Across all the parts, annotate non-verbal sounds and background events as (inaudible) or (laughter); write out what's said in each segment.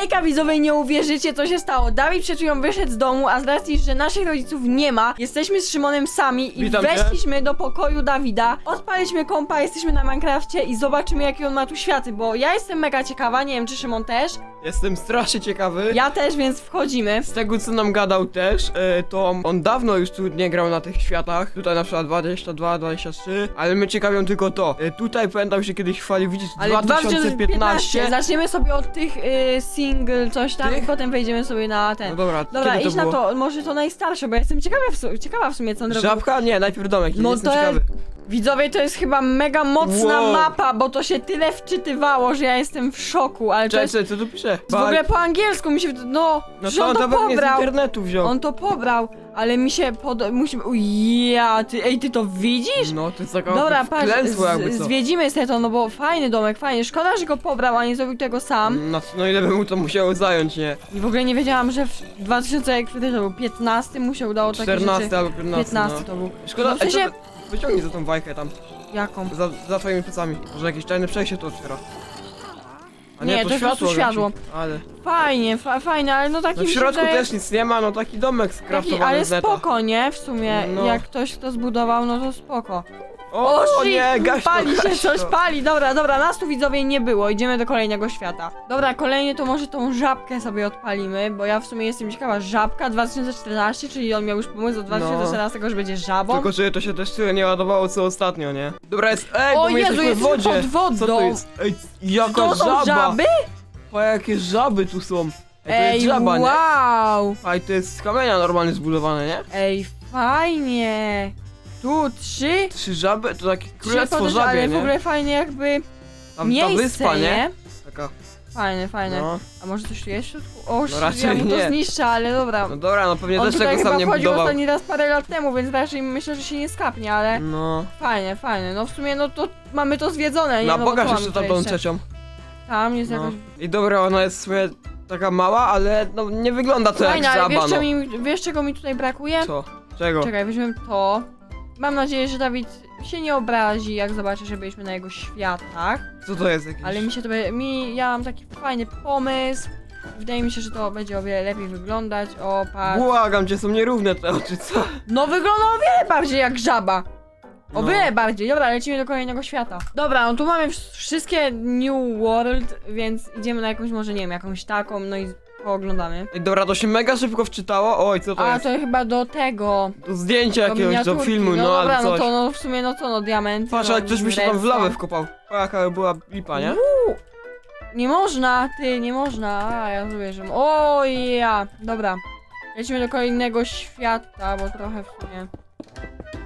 Hejka widzowie, nie uwierzycie co się stało. Dawid przed chwilą wyszedł z domu, a z racji, że naszych rodziców nie ma, jesteśmy z Szymonem sami i Witam cię. weszliśmy do pokoju Dawida. Odpaliśmy kompa, jesteśmy na Minecrafcie i zobaczymy jaki on ma tu światy, bo ja jestem mega ciekawa, nie wiem czy Szymon też. Jestem strasznie ciekawy. Ja też, więc wchodzimy. Z tego co nam gadał też, e, to on dawno już tu nie grał na tych światach. Tutaj na przykład 22, 23, ale my ciekawią tylko to. E, tutaj pamiętam się kiedyś chwalił, widzisz, Ale 2015. Zaczniemy sobie od tych y, single coś tam Tych? i potem wejdziemy sobie na ten. No dobra, Dobra, kiedy idź to na było? to, może to najstarsze, bo ja jestem ciekawa w, su- ciekawa w sumie co on robił. Żabka? Nie, najpierw domek, No jestem to ja- ciekawy. Widzowie, to jest chyba mega mocna Wow. mapa, bo to się tyle wczytywało, że ja jestem w szoku, ale to Cześć, jest cześć, co tu pisze? w ogóle po angielsku mi się, no, No to on on to pewnie z pobrał, internetu wziął. on to pobrał, ale mi się pod... musimy, ja, ty, ej, ty to widzisz? No, to jest taka Dobra, patrz, klęsło jakby z, co. zwiedzimy sobie to, no bo fajny domek, fajny, szkoda, że go pobrał, a nie zrobił tego sam. No, no ile by mu to musiało zająć, nie? I w ogóle nie wiedziałam, że w 2000, jak wtedy to był 15, mu się udało takie 14 rzeczy. albo 15, 15 no. to był. Szkoda, No w sensie, wyciągnij za tą bajkę tam, jaką? za, za twoimi plecami. Może jakieś tajne przejście tu otwiera. A Nie, to prostu gaci. światło. Ale. Fajnie, fa fajnie, ale no taki No w mi się środku wydaje- też nic nie ma, no taki domek Taki, skraftowany ale z neta. spoko, nie? W sumie, No. jak ktoś to zbudował, no to spoko. O, shit, nie, gaś to, Pali się gaś coś, to. pali, dobra, dobra, nas tu widzowie nie było, idziemy do kolejnego świata. Dobra, kolejnie to może tą żabkę sobie odpalimy, bo ja w sumie jestem ciekawa, żabka 2014, czyli on miał już pomysł od 2014, że będzie żabą. Tylko, że to się też tyle nie ładowało co ostatnio, nie? Dobra, jest, ej, O my Jezu, jesteśmy w jesteśmy wodzie. pod wodą. Co to jest? Ej, jaka to są żaba? żaby? Pa, jakie żaby tu są. Ej, to Ej, jest żaba, nie? wow! Ej, to jest z kamienia normalnie zbudowane, nie? Ej, fajnie! Tu trzy, Trzy żaby, to takie królestwo podróże, żabie, ale nie? w ogóle fajnie jakby Tam, ta miejsce, wyspa, nie? nie? Taka, Fajne, fajne. no. A może coś tu jest w środku? O, no raczej ja mu to nie. zniszczę, ale dobra. No dobra, no pewnie On też tutaj tego chyba sam nie wchodził budował. ostatni raz parę lat temu, więc raczej myślę, że się nie skapnie, ale No. fajne, fajne. No w sumie no to mamy to zwiedzone, nie? No, no, bo pokaż co jeszcze mamy tutaj tą trzecią. Tam jest No. jakaś... I dobra, ona jest w sumie taka mała, ale no nie wygląda to jak ale żaba, wiesz, no. mi, wiesz czego mi tutaj brakuje? Co? Czego? Czekaj, weźmiemy to. Mam nadzieję, że Dawid się nie obrazi, jak zobaczy, że byliśmy na jego światach. Co to jest jakieś? Ale mi się to be- mi, ja mam taki fajny pomysł. Wydaje mi się, że to będzie o wiele lepiej wyglądać. O, patrz. Błagam cię, są nierówne te oczy, co? No wygląda o wiele bardziej jak żaba. O No. wiele bardziej. Dobra, lecimy do kolejnego świata. Dobra, no tu mamy wsz- wszystkie New World, więc idziemy na jakąś, może nie wiem, jakąś taką, no i pooglądamy. Ej, dobra, to się mega szybko wczytało. Oj, co to A jest? to chyba do tego. To zdjęcie Do jakiegoś do miniaturki. filmu, no, no dobra, albo no coś. to no w sumie no co, no diament. Patrz, no, ale ktoś by się tam w redstone. lawę wkopał. O, jaka była lipa, nie? Uuu, nie można, ty, nie można. A, ja zrobię, że... O ja, dobra. Lecimy do kolejnego świata, bo trochę w sumie...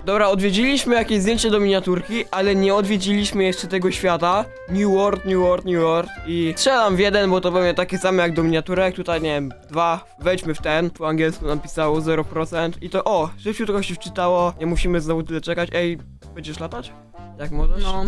Dobra, odwiedziliśmy jakieś zdjęcie do miniaturki, ale nie odwiedziliśmy jeszcze tego świata. New World, New World, New World i strzelam w jeden, bo to pewnie takie same jak do miniaturek. Tutaj, nie wiem, dwa, wejdźmy w ten. Po angielsku napisało 0% i to, o, szybciutko się wczytało. Nie musimy znowu tyle czekać. Ej, będziesz latać? Jak możesz? No.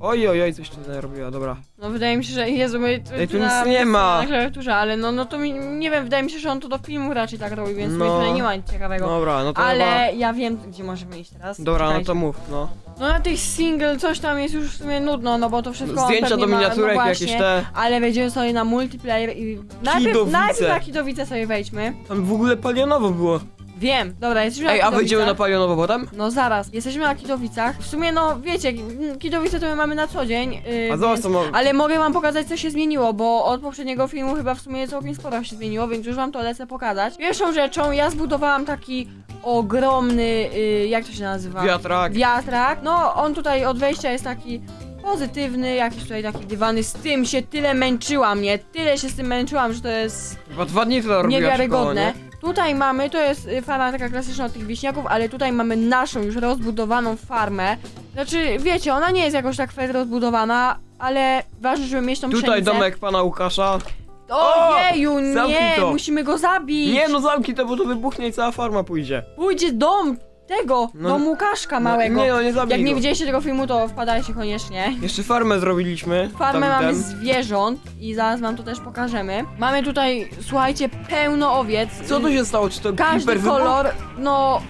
Oj, oj, oj, coś ty robiła, dobra. No wydaje mi się, że Jezu, my tu, Ej, tu nic nie ma. Na klawiaturze, ale no, no to mi, nie wiem, wydaje mi się, że on to do filmu raczej tak robi, więc No. no. tutaj nie ma nic ciekawego. Dobra, no to ale chyba... ja wiem, gdzie możemy iść teraz. Dobra, no Czekajcie. to mów, no. No na tych single coś tam jest już w sumie nudno, no bo to wszystko on Zdjęcia pewnie do miniaturek ma, no jakieś właśnie, te. Ale wejdziemy sobie na multiplayer i najpierw, Kidowice. najpierw na Kidowice sobie wejdźmy. Tam w ogóle palionowo było. Wiem, dobra, jesteśmy Ej, na a wejdziemy na Kidowicach. palionowo potem? No zaraz, jesteśmy na Kidowicach. W sumie no wiecie, Kidowice to my mamy na co dzień. Yy, A zobacz więc- ma... Ale mogę wam pokazać co się zmieniło, bo od poprzedniego filmu chyba w sumie całkiem sporo się zmieniło, więc już wam to lecę pokazać. Pierwszą rzeczą, ja zbudowałam taki ogromny, yy, jak to się nazywa? Wiatrak. Wiatrak. No, on tutaj od wejścia jest taki pozytywny, jakiś tutaj taki dywany. Z tym się tyle męczyłam, nie? Tyle się z tym męczyłam, że to jest Chyba dwa dni to robiła niewiarygodne. Tutaj mamy, to jest y, farma taka klasyczna od tych wieśniaków, ale tutaj mamy naszą już rozbudowaną farmę. Znaczy, wiecie, ona nie jest jakoś tak fed rozbudowana, ale ważne, żeby mieć tą? Tutaj pszenicę. domek pana Łukasza. Ojeju, Zamknij nie, to. musimy go zabić. Nie no zamki to, bo to wybuchnie i cała farma pójdzie. Pójdzie dom tego, No. dom Łukaszka No, małego. nie no, nie zabij Jak nie go. widzieliście tego filmu, to wpadajcie koniecznie. Jeszcze farmę zrobiliśmy. Farmę mamy Dawidem. zwierząt i zaraz wam to też pokażemy. Mamy tutaj, słuchajcie, pełno owiec. Co tu się stało? Czy to Każdy creeper wybuchł? kolor, no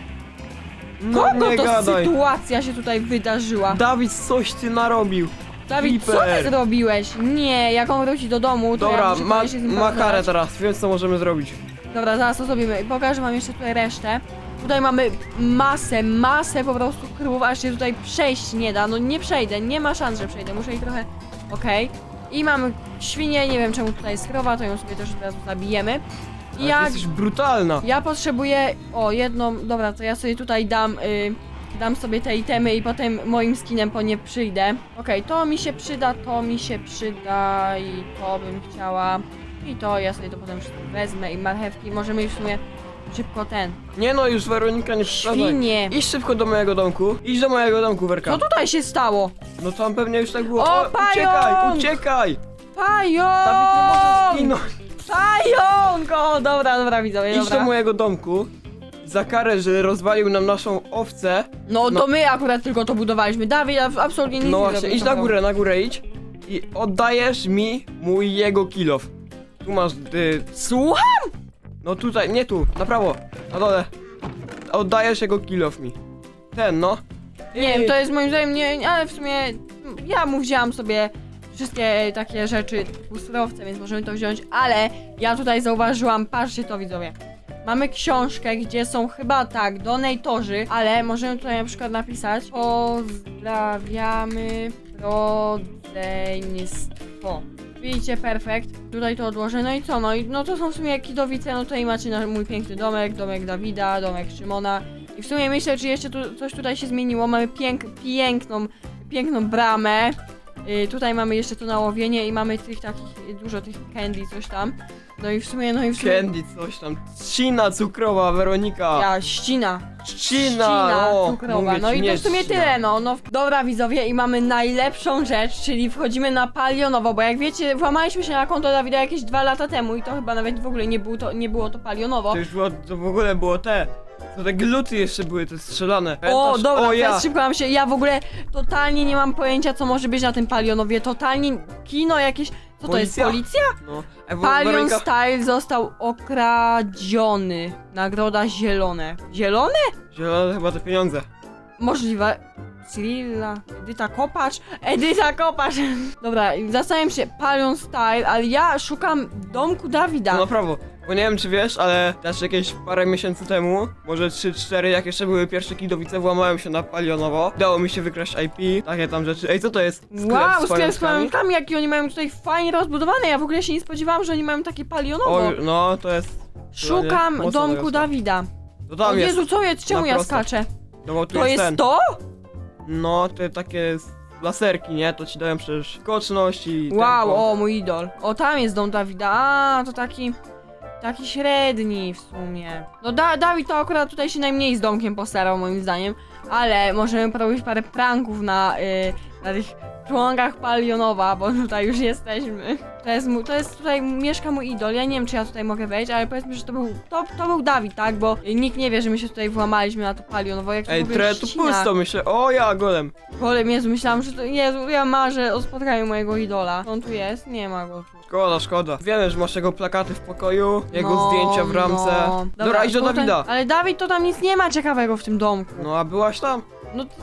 No Kogo nie to gadaj. sytuacja się tutaj wydarzyła? Dawid, coś ty narobił. Dawid, co ty Creeper. zrobiłeś? Nie, jak on wróci do domu, to ja Dobra, muszę ma, koniecznie z nim ma karę teraz, wiem co możemy zrobić. Dobra, zaraz to zrobimy. Pokażę wam jeszcze tutaj resztę. Tutaj mamy masę, masę po prostu krów, aż się tutaj przejść nie da. No nie przejdę, nie ma szans, że przejdę. Muszę ich trochę... Okej. I mamy świnię, nie wiem czemu tutaj jest krowa, to ją sobie też od razu zabijemy. I Ale jak... ty jesteś brutalna. Ja potrzebuję... O, jedną... Dobra, to ja sobie tutaj dam... Y... Dam sobie te itemy i potem moim skinem po nie przyjdę. Okej, to mi się przyda, to mi się przyda i to bym chciała. I to ja sobie to potem wszystko wezmę i marchewki. Możemy już w sumie szybko ten. Nie no, już Weronika nie przeszkadzaj. Świnie! Idź szybko do mojego domku. Idź do mojego domku, Werka. Co tutaj się stało? No tam pewnie już tak było. O, uciekaj, pająk! uciekaj! Dawid nie może Pająk! zginąć. Pająk! O, dobra, dobra, widzowie, Idź do dobra. mojego domku. Za karę, że rozwalił nam naszą owcę. No, No. to my akurat tylko to budowaliśmy. Dawid absolutnie nic No nie właśnie, zrobił idź na górę, na górę idź. I oddajesz mi mój jego kilof. Tu masz, y, Słucham? No tutaj, nie tu, na prawo, na dole. Oddajesz jego kilof mi. Ten, no. Nie wiem, to jest moim zdaniem nie, ale w sumie ja mu wzięłam sobie wszystkie takie rzeczy surowce, więc możemy to wziąć, ale ja tutaj zauważyłam, patrzcie to widzowie. Mamy książkę, gdzie są chyba tak, donatorzy, ale możemy tutaj na przykład napisać Pozdrawiamy rodzeństwo. Widzicie, perfekt. Tutaj to odłożę. No i co? No, i, no to są w sumie kidowice. No tutaj macie nasz, mój piękny domek, domek Dawida, domek Szymona. I w sumie myślę, czy jeszcze tu coś tutaj się zmieniło. Mamy pięk, piękną, piękną bramę. Y, tutaj mamy jeszcze to nałowienie i mamy tych takich, y, dużo tych candy, coś tam. No i w sumie, no i w sumie... Candy, coś tam. Trzcina cukrowa, Weronika. Ja, ścina. Trzcina, o, cukrowa. mówię No ci, i nie to w sumie trzcina. tyle, no. no. Dobra widzowie i mamy najlepszą rzecz, czyli wchodzimy na palionowo, bo jak wiecie, włamaliśmy się na konto Dawida jakieś dwa lata temu i to chyba nawet w ogóle nie było to, nie było to palionowo. To już było, to w ogóle było te. To te gluty jeszcze były, te strzelane. O, Pamiętasz? dobra, o ja. teraz szybko się. Ja w ogóle totalnie nie mam pojęcia, co może być na tym palionowie. Totalnie kino jakieś. Co to jest? Policja? Policja? No. E, Palion Weronika, Style został okradziony. Nagroda zielone. Zielone? zielone chyba te pieniądze. Możliwe. Cyrilla, Edyta Kopacz, Edyta Kopacz. (laughs) Dobra, zastanawiam się, Palion Style, ale ja szukam domku Dawida. No na prawo. Bo nie wiem czy wiesz, ale też jakieś parę miesięcy temu, może 3-4, jak jeszcze były pierwsze kidowice, włamałem się na Palionowo. Udało mi się wykraść IP, takie tam rzeczy. Ej, co to jest? Sklep wow, z sklep z pamiątkami, jakie oni mają tutaj fajnie rozbudowane. Ja w ogóle się nie spodziewałam, że oni mają takie palionowo. O, no to jest... Szukam domku wyrosło. Dawida. To O tam jest. Jezu, co jest? Czemu ja skaczę? No bo tu To jest ten. to? No, te takie laserki, nie? To ci dają przecież skoczność i Wow, tempo. o mój idol. O, tam jest dom Dawida. A, to taki. Taki średni w sumie. No da Dawid to akurat tutaj się najmniej z domkiem postarał moim zdaniem. Ale możemy porobić parę pranków na, y, na tych członkach Palionowa, bo tutaj już jesteśmy. To jest, mu, to jest tutaj mieszka mój idol. Ja nie wiem, czy ja tutaj mogę wejść, ale powiedzmy, że to był, to, to był Dawid, tak? Bo nikt nie wie, że my się tutaj włamaliśmy na to Palionowo. Jak Ej, trochę tu pusto, myślę. O ja, golem. Golem, Jezu, myślałam, że to, Jezu, ja marzę o spotkaniu mojego idola. On tu jest? Nie ma go tu. Szkoda, szkoda. Wiemy, że masz jego plakaty w pokoju, jego No, zdjęcia w ramce. no. Dobra, idź do tutaj- Dawida. Ale Dawid to tam nic nie ma ciekawego w tym domku. No a byłaś tam?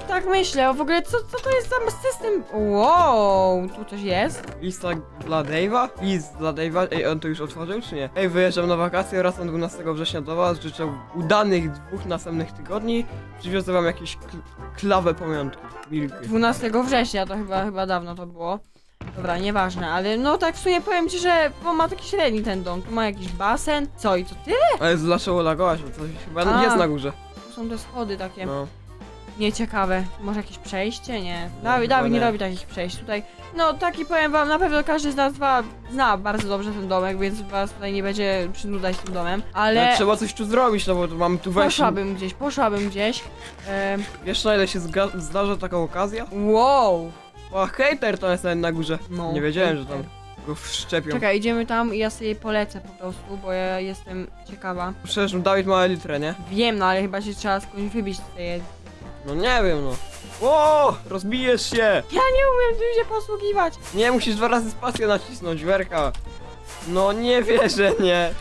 Tak myślę, a w ogóle co, co to jest za system? Wow, tu coś jest? Lista dla Dave'a? List dla Dave'a? Ej, on to już otworzył, czy nie? Ej, wyjeżdżam na wakacje, wracam 12 września do was, życzę udanych dwóch następnych tygodni. Przywiozę wam jakieś kl klawe pamiątki. Milky. 12 września, to chyba, chyba dawno to było. Dobra, nieważne, ale no tak w sumie powiem ci, że bo ma taki średni ten dom. Tu ma jakiś basen. Co i co ty? Ale dlaczego lagołaś? Bo coś chyba A. jest na górze. Tu są te schody takie No. Nieciekawe. Może jakieś przejście? Nie. Dawid, Dawid nie nie. robi takich przejść tutaj. No taki powiem wam, na pewno każdy z nas dwa zna bardzo dobrze ten domek, więc was tutaj nie będzie przynudzać tym domem. Ale Ale trzeba coś tu zrobić, no bo tu mamy tu wejść. poszłabym gdzieś, poszłabym gdzieś. Em, Wiesz na ile się zga- zdarza taka okazja? wow! O, hater to jest na górze. No, Nie wiedziałem, że tam go wszczepią. Czekaj, idziemy tam i ja sobie polecę po prostu, bo ja jestem ciekawa. Przecież Dawid ma elitrę, nie? Wiem, no ale chyba się trzeba skądś wybić z tej... No nie wiem, no. O, rozbijesz się! Ja nie umiem tym się posługiwać! Nie, musisz dwa razy spację nacisnąć, werka. No nie wierzę, nie.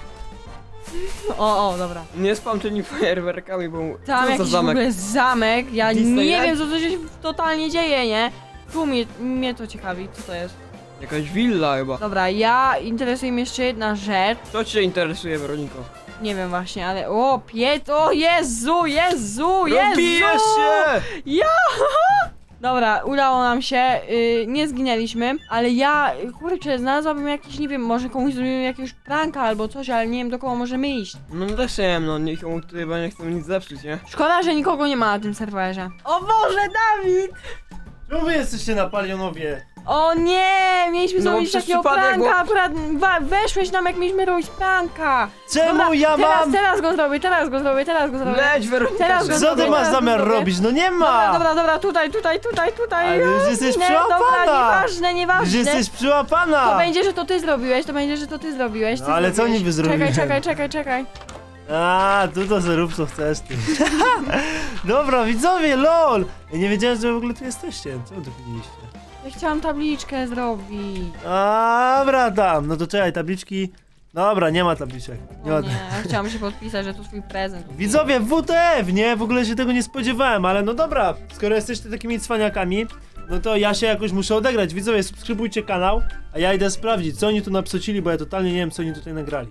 O, o, dobra. Nie spam tymi fajerwerkami, bo... Tam co za jakiś w zamek? ogóle zamek, ja nie Disneyland? wiem co to się totalnie dzieje, nie? Tu mnie, mnie to ciekawi, co to jest. Jakaś willa chyba. Dobra, ja interesuje mnie jeszcze jedna rzecz. Co cię interesuje, Weroniko? Nie wiem właśnie, ale o, piet, o Jezu, Jezu, Jezu! Rozbijesz się! Ja! (laughs) Dobra, udało nam się, y, nie zginęliśmy, ale ja, kurczę, znalazłabym jakiś, nie wiem, może komuś zrobimy jakiegoś pranka albo coś, ale nie wiem do kogo możemy iść. No no też nie wiem, no nikomu tutaj chyba nie chcę nic zepsuć, nie? Szkoda, że nikogo nie ma na tym serwerze. O Boże, Dawid! Czemu wy jesteście na palionowie? O nie, mieliśmy No zrobić przez takiego przypadek, pranka, bo- wa- weszłeś nam jak mieliśmy robić pranka. Czemu Dobra, ja teraz, mam? teraz go zrobię, teraz go zrobię, teraz go zrobię. Leć, Weronika! Teraz go. Co ty masz zamiar zrobię. robić? No nie Dobra, ma! dobra, dobra, tutaj, tutaj, tutaj, tutaj. Ale już jesteś Nie, dobra, przyłapana! nieważne, nieważne. Już jesteś To przyłapana! będzie, że to ty zrobiłeś, to będzie, że to ty zrobiłeś. Ty No, ale co zrobiłeś. niby zrobiłem? Czekaj, czekaj, czekaj, czekaj. A, tu to sobie rób co chcesz ty. (laughs) Dobra, widzowie, lol! Ja nie wiedziałem, że w ogóle tu jesteście. Co wy tu widzieliście? Ja chciałam tabliczkę zrobić. Dobra, tam. No to czekaj, tabliczki. Dobra, nie ma tabliczek. Nie O ma... nie, ja chciałam się podpisać, że to twój prezent. Widzowie, WTF, nie? W ogóle się tego nie spodziewałem, ale no dobra, skoro jesteście takimi cwaniakami, no to ja się jakoś muszę odegrać. Widzowie, subskrybujcie kanał, a ja idę sprawdzić, co oni tu napsocili, bo ja totalnie nie wiem, co oni tutaj nagrali.